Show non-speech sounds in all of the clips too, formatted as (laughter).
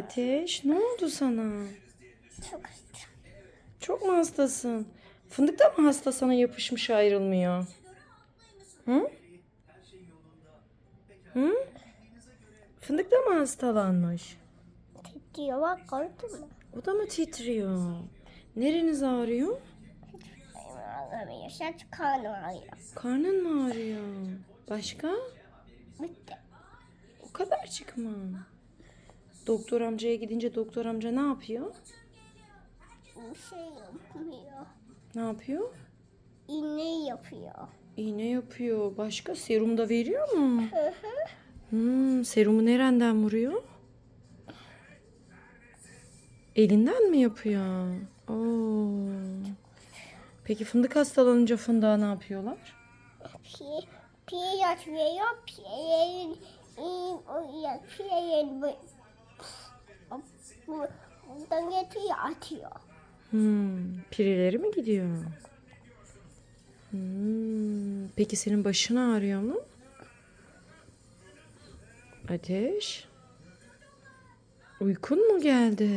Ateş ne oldu sana? Çok hasta. Çok mu hastasın? Fındık da mı hasta sana yapışmış ayrılmıyor? Hı? Hı? Fındık da mı hastalanmış? Titriyor bak gördün mü? O da mı titriyor? Nereniz ağrıyor? Ağlamıyor. Sadece karnım ağrıyor. Karnın mı ağrıyor? Başka? Bitti. O kadarcık mı? Doktor amcaya gidince doktor amca ne yapıyor? Bir şey yapmıyor. Ne yapıyor? İğne yapıyor. İğne yapıyor. Başka serum da veriyor mu? Hı hı. Hmm, serumu nereden vuruyor? Elinden mi yapıyor? Oo. Peki fındık hastalanınca fındığa ne yapıyorlar? Piye, piye yaş veriyor. Piyenin piyenin bu bu- buradan getiriyor atıyor. Hmm, pireleri mi gidiyor? Hmm, peki senin başın ağrıyor mu? Ateş. Uykun mu geldi?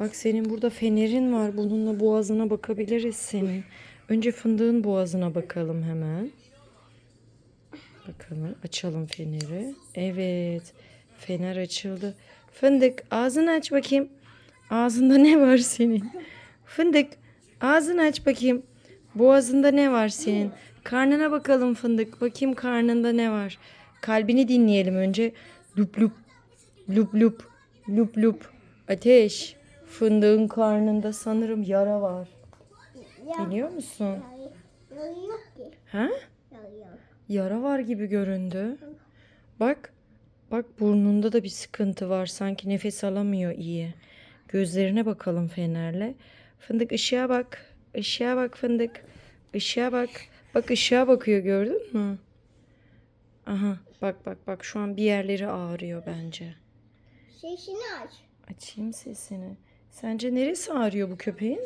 Bak senin burada fenerin var. Bununla boğazına bakabiliriz senin. Önce fındığın boğazına bakalım hemen. Bakalım açalım feneri. Evet. Fener açıldı. Fındık ağzını aç bakayım. Ağzında ne var senin? Fındık ağzını aç bakayım. Boğazında ne var senin? Karnına bakalım fındık. Bakayım karnında ne var? Kalbini dinleyelim önce. Lup lup. Lup lup. Lup lup. Ateş. Fındığın karnında sanırım yara var. Ya, Biliyor musun? ya yok ki. Ha? Ya yok. Yara var gibi göründü. Bak. Bak burnunda da bir sıkıntı var. Sanki nefes alamıyor iyi. Gözlerine bakalım fenerle. Fındık ışığa bak. Işığa bak fındık. Işığa bak. Bak ışığa bakıyor gördün mü? Aha bak bak bak şu an bir yerleri ağrıyor bence. Sesini aç. Açayım sesini. Sence neresi ağrıyor bu köpeğin?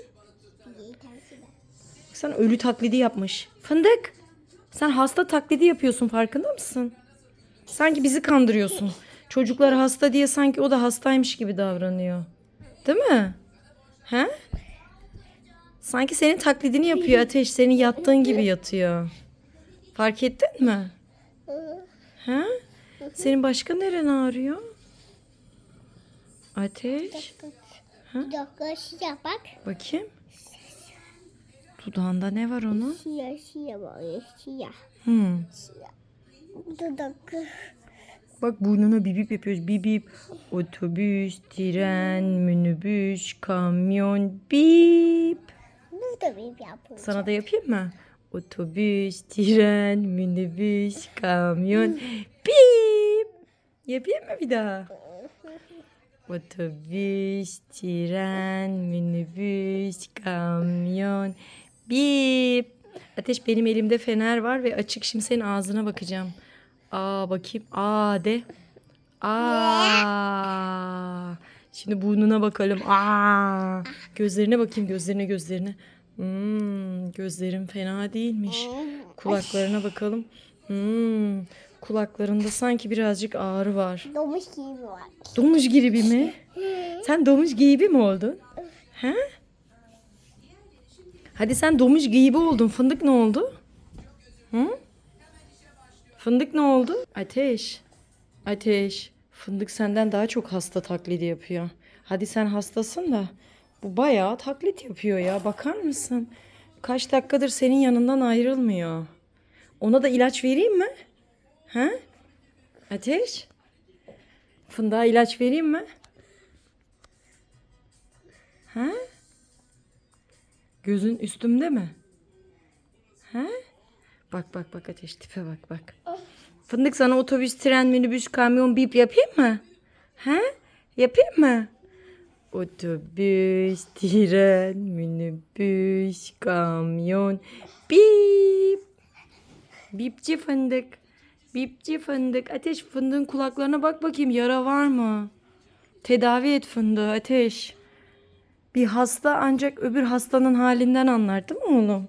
Sen ölü taklidi yapmış. Fındık. Sen hasta taklidi yapıyorsun farkında mısın? Sanki bizi kandırıyorsun. Çocuklar hasta diye sanki o da hastaymış gibi davranıyor. Değil mi? He? Sanki senin taklidini yapıyor Ateş. Senin yattığın gibi yatıyor. Fark ettin mi? He? Senin başka neren ağrıyor? Ateş. Bir dakika siyah bak. Bakayım. Dudağında ne var onun? Siyah siyah var siyah. Hmm. Siyah. Dudak. Bak burnuna bip bip yapıyoruz. Bip bip. Otobüs, tren, minibüs, kamyon, bip. Burada bir yapıyor. Sana da yapayım mı? Otobüs, tren, minibüs, kamyon, bip. Yapayım mı bir daha? Otobüs, tren, minibüs, kamyon, bip. Ateş benim elimde fener var ve açık. Şimdi senin ağzına bakacağım. Aa bakayım. Aa de. Aa. Şimdi burnuna bakalım. Aa. Gözlerine bakayım. Gözlerine gözlerine. Hmm, gözlerim fena değilmiş. Kulaklarına bakalım. Hmm, kulaklarında sanki birazcık ağrı var. Domuş gibi var. Domuz gibi mi? Sen domuz gibi mi oldun? He? Hadi sen domuz gibi oldun. Fındık ne oldu? Hı? Fındık ne oldu? Ateş. Ateş. Fındık senden daha çok hasta taklidi yapıyor. Hadi sen hastasın da bu bayağı taklit yapıyor ya. Bakar mısın? Kaç dakikadır senin yanından ayrılmıyor. Ona da ilaç vereyim mi? He? Ateş. Fındığa ilaç vereyim mi? Ha? Gözün üstümde mi? Ha? Bak bak bak ateş tipe bak bak. Fındık sana otobüs, tren, minibüs, kamyon bip yapayım mı? Ha? Yapayım mı? Otobüs, tren, minibüs, kamyon bip. Bipçi fındık. Bipçi fındık. Ateş fındığın kulaklarına bak bakayım yara var mı? Tedavi et fındığı ateş. Bir hasta ancak öbür hastanın halinden anlar değil mi oğlum?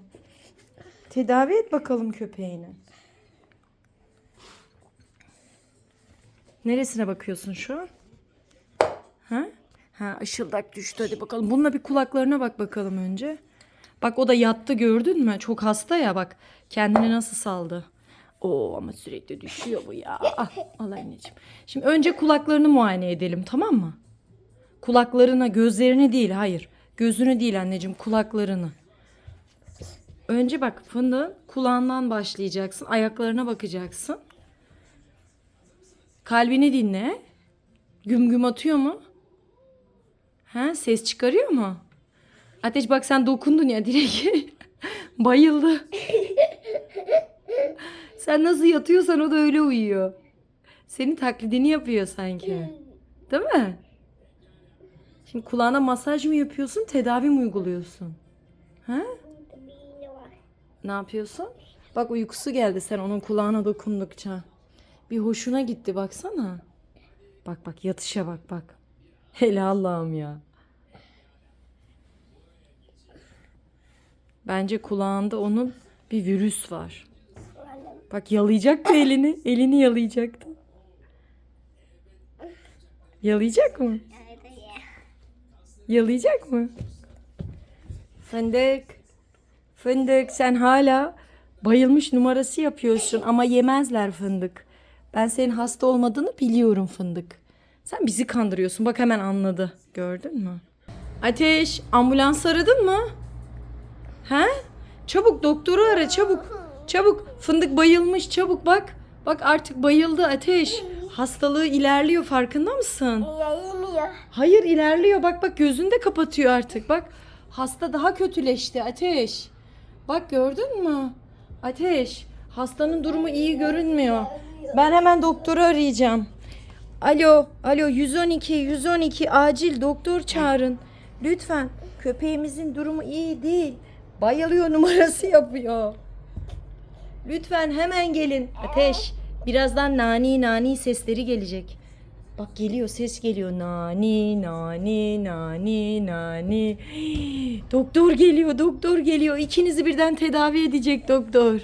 Tedavi et bakalım köpeğini. Neresine bakıyorsun şu an? Ha? Ha ışıldak düştü hadi bakalım. Bununla bir kulaklarına bak bakalım önce. Bak o da yattı gördün mü? Çok hasta ya bak. Kendini nasıl saldı. Oo ama sürekli düşüyor bu ya. Ah, al anneciğim. Şimdi önce kulaklarını muayene edelim tamam mı? Kulaklarına, gözlerini değil hayır. Gözünü değil anneciğim kulaklarını. Önce bak fındığın kulağından başlayacaksın. Ayaklarına bakacaksın. Kalbini dinle. Güm güm atıyor mu? Ha, ses çıkarıyor mu? Ateş bak sen dokundun ya direkt. (laughs) Bayıldı. (laughs) sen nasıl yatıyorsan o da öyle uyuyor. Senin taklidini yapıyor sanki. Değil mi? Şimdi kulağına masaj mı yapıyorsun, tedavi mi uyguluyorsun? Ha? Ne yapıyorsun? Bak uykusu geldi sen onun kulağına dokundukça. Bir hoşuna gitti baksana. Bak bak yatışa bak bak. Hele Allah'ım ya. Bence kulağında onun bir virüs var. Bak yalayacaktı elini. Elini yalayacaktı. Yalayacak mı? Yalayacak mı? Fındık. Fındık sen hala bayılmış numarası yapıyorsun ama yemezler fındık. Ben senin hasta olmadığını biliyorum fındık. Sen bizi kandırıyorsun. Bak hemen anladı. Gördün mü? Ateş, ambulans aradın mı? He? Çabuk doktoru ara çabuk. Çabuk. Fındık bayılmış çabuk bak. Bak artık bayıldı Ateş. Hastalığı ilerliyor farkında mısın? Yayılmıyor. Hayır ilerliyor. Bak bak gözünü de kapatıyor artık. Bak hasta daha kötüleşti Ateş. Bak gördün mü? Ateş hastanın durumu iyi görünmüyor. Ben hemen doktoru arayacağım. Alo, alo 112 112 acil doktor çağırın. Lütfen köpeğimizin durumu iyi değil. Bayılıyor numarası yapıyor. Lütfen hemen gelin. Ateş birazdan nani nani sesleri gelecek. Bak geliyor ses geliyor. Nani nani nani nani. (gasps) Doktor geliyor doktor geliyor. İkinizi birden tedavi edecek doktor.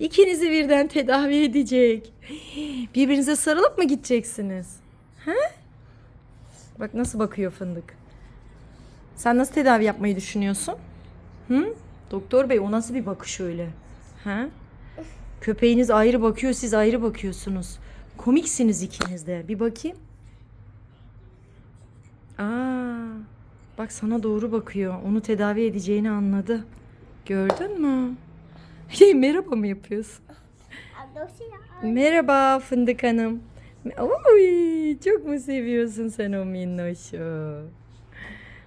İkinizi birden tedavi edecek. Birbirinize sarılıp mı gideceksiniz? Ha? Bak nasıl bakıyor fındık. Sen nasıl tedavi yapmayı düşünüyorsun? Hı? Doktor bey o nasıl bir bakış öyle? Ha? Köpeğiniz ayrı bakıyor, siz ayrı bakıyorsunuz. Komiksiniz ikiniz de. Bir bakayım. Aa, bak sana doğru bakıyor. Onu tedavi edeceğini anladı. Gördün mü? (laughs) Şey, merhaba mı yapıyorsun? Merhaba Fındık Hanım. Oy, çok mu seviyorsun sen o minnoşu?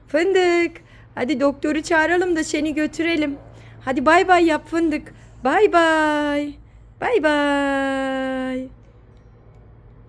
Fındık, hadi doktoru çağıralım da seni götürelim. Hadi bay bay yap Fındık. Bay bay. Bay bay.